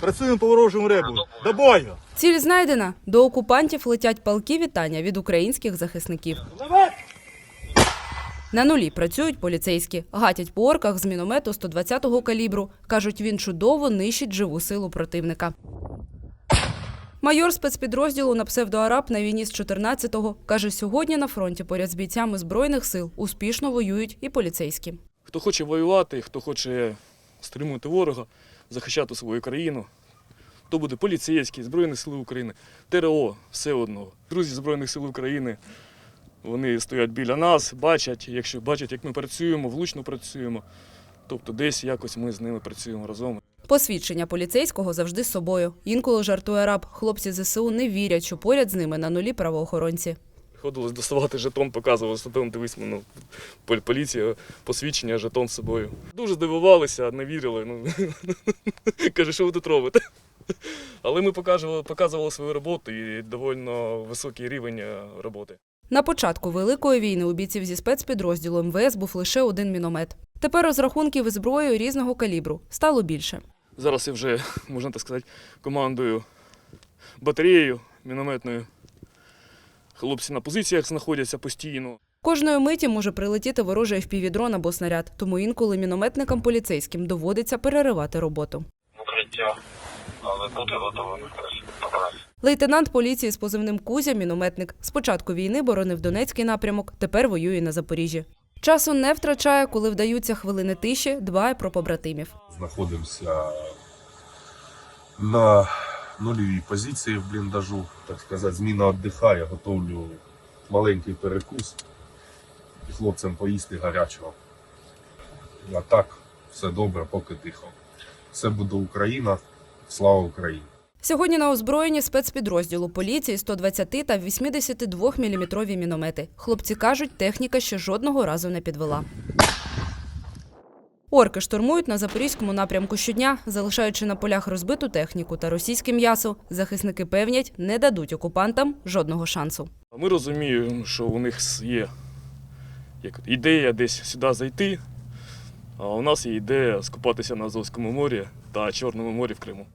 Працюємо по ворожому ребу. До бою! Ціль знайдена. До окупантів летять палки вітання від українських захисників. На нулі працюють поліцейські, гатять по орках з міномету 120-го калібру. Кажуть, він чудово нищить живу силу противника. Майор спецпідрозділу на псевдоараб на війні з 14-го каже, сьогодні на фронті поряд з бійцями збройних сил успішно воюють і поліцейські. Хто хоче воювати, хто хоче стримувати ворога, захищати свою країну, то буде поліцейський, Збройні Сили України, ТРО, все одно. Друзі Збройних сил України, вони стоять біля нас, бачать, якщо бачать, як ми працюємо, влучно працюємо. Тобто десь якось ми з ними працюємо разом. Посвідчення поліцейського завжди з собою. Інколи жартує раб. Хлопці ЗСУ не вірять, що поряд з ними на нулі правоохоронці. Приходилось доставати жетон, показували жетон, дивись, ну, поліція, посвідчення, жетон з собою. Дуже здивувалися, не вірили. Ну, каже, що ви тут робите? Але ми показували, показували свою роботу і доволі високий рівень е, роботи. На початку Великої війни у бійців зі спецпідрозділу МВС був лише один міномет. Тепер розрахунків із зброєю різного калібру стало більше. Зараз я вже, можна так сказати, командую батареєю мінометною. Хлопці на позиціях знаходяться постійно. Кожної миті може прилетіти ворожий FPV-дрон або снаряд, тому інколи мінометникам поліцейським доводиться переривати роботу. укриття, але бути готовими. Лейтенант поліції з позивним Кузя, мінометник, з початку війни боронив Донецький напрямок, тепер воює на Запоріжжі. Часу не втрачає, коли вдаються хвилини тиші, дбає про побратимів. знаходимося на нульовій позиції в бліндажу. Так сказати, зміна віддихає, готовлю маленький перекус і хлопцям поїсти гарячого. А так, все добре, поки тихо. Все буде Україна, слава Україні! Сьогодні на озброєнні спецпідрозділу поліції 120 та 82 мм міномети. Хлопці кажуть, техніка ще жодного разу не підвела. Орки штурмують на запорізькому напрямку щодня, залишаючи на полях розбиту техніку та російське м'ясо. Захисники певнять, не дадуть окупантам жодного шансу. Ми розуміємо, що у них є як, ідея десь сюди зайти, а у нас є ідея скупатися на Азовському морі та Чорному морі в Криму.